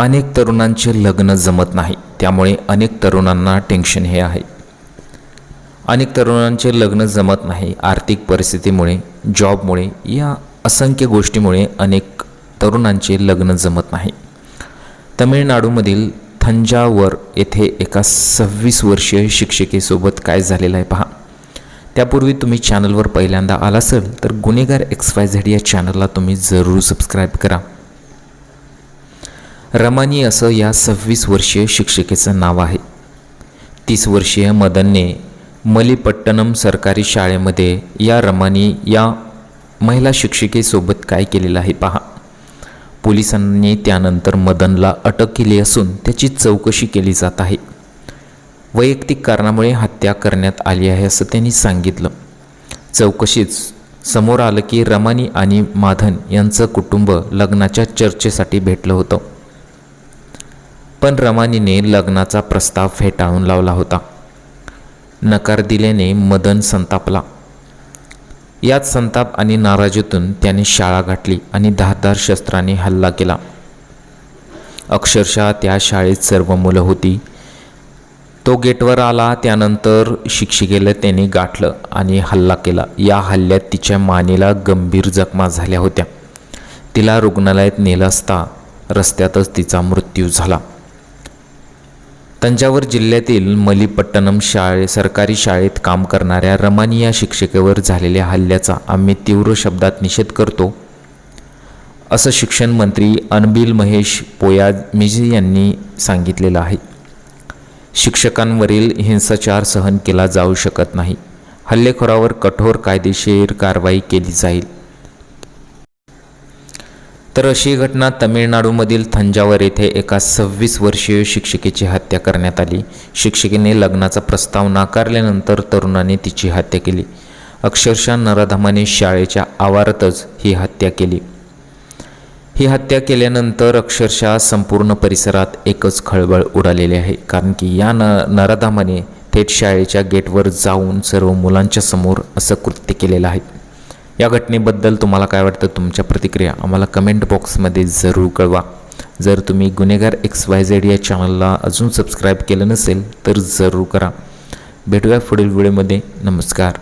अनेक तरुणांचे लग्न जमत नाही त्यामुळे अनेक तरुणांना टेन्शन हे आहे. अनेक तरुणांचे लग्न जमत नाही आर्थिक परिस्थितीमुळे जॉबमुळे या असंख्य गोष्टीमुळे अनेक तरुणांचे लग्न जमत नाही. तमिळनाडूमधील थंजावर येथे एका सव्वीस वर्षीय शिक्षिकेसोबत काय झालेलं आहे पहा. त्यापूर्वी तुम्ही चॅनलवर पहिल्यांदा आला असेल तर गुन्हेगार एक्स वाय झेड या चॅनलला तुम्ही जरूर सबस्क्राईब करा. रमानी असं या सव्वीस वर्षीय शिक्षिकेचं नाव आहे. तीस वर्षीय मदनने मलिपट्टनम सरकारी शाळेमध्ये या रमानी या महिला शिक्षिकेसोबत काय केलेलं आहे पहा. पोलिसांनी त्यानंतर मदनला अटक केली असून त्याची चौकशी केली जात आहे. वैयक्तिक कारणामुळे हत्या करण्यात आली आहे असं त्यांनी सांगितलं. चौकशीच समोर आलं की रमानी आणि माधन यांचं कुटुंब लग्नाच्या चर्चेसाठी भेटलं होतं. पण रमानीने लग्नाचा प्रस्ताव फेटाळून लावला होता. नकार दिल्याने मदन संतापला. यात संताप आणि नाराजीतून त्याने शाळा गाठली आणि धारदार शस्त्राने हल्ला केला. अक्षरशः त्या शाळेत सर्व मुलं होती. तो गेटवर आला त्यानंतर शिक्षिकेला त्याने गाठलं आणि हल्ला केला. या हल्ल्यात तिच्या मानेला गंभीर जखमा झाल्या होत्या. तिला रुग्णालयात नेलं असता रस्त्यातच तिचा मृत्यू झाला. तंजावर जिल्ह्यातील मलिपट्टणम शाळे सरकारी शाळेत काम करणाऱ्या रमानी या शिक्षिकेवर झालेल्या हल्ल्याचा आम्ही तीव्र शब्दात निषेध करतो. असं शिक्षण मंत्री अनबिल महेश पोयामिजी यांनी सांगितलेलं आहे. शिक्षकांवरील हिंसाचार सहन केला जाऊ शकत नाही. हल्लेखोरावर कठोर कायदेशीर कारवाई केली जाईल. तर अशी घटना तमिळनाडूमधील थंजावर येथे एका सव्वीस वर्षीय शिक्षिकेची हत्या करण्यात आली. शिक्षिकेने लग्नाचा प्रस्ताव नाकारल्यानंतर तरुणाने तिची हत्या केली. अक्षरशः नराधमाने शाळेच्या आवारातच ही हत्या केली. ही हत्या केल्यानंतर अक्षरशः संपूर्ण परिसरात एकच खळबळ उडालेली आहे. कारण की या न नराधामाने थेट शाळेच्या गेटवर जाऊन सर्व मुलांच्या समोर असं कृत्य केलेलं आहे. या घटनेबद्दल तुम्हाला काय वाटतं? तुमच्या प्रतिक्रिया आम्हाला कमेंट बॉक्समध्ये जरूर कळवा. जर तुम्ही गुन्हेगार एक्स वाय झेड या चॅनलला अजून सबस्क्राईब केलं नसेल तर जरूर करा. भेटूया पुढील व्हिडिओमध्ये नमस्कार.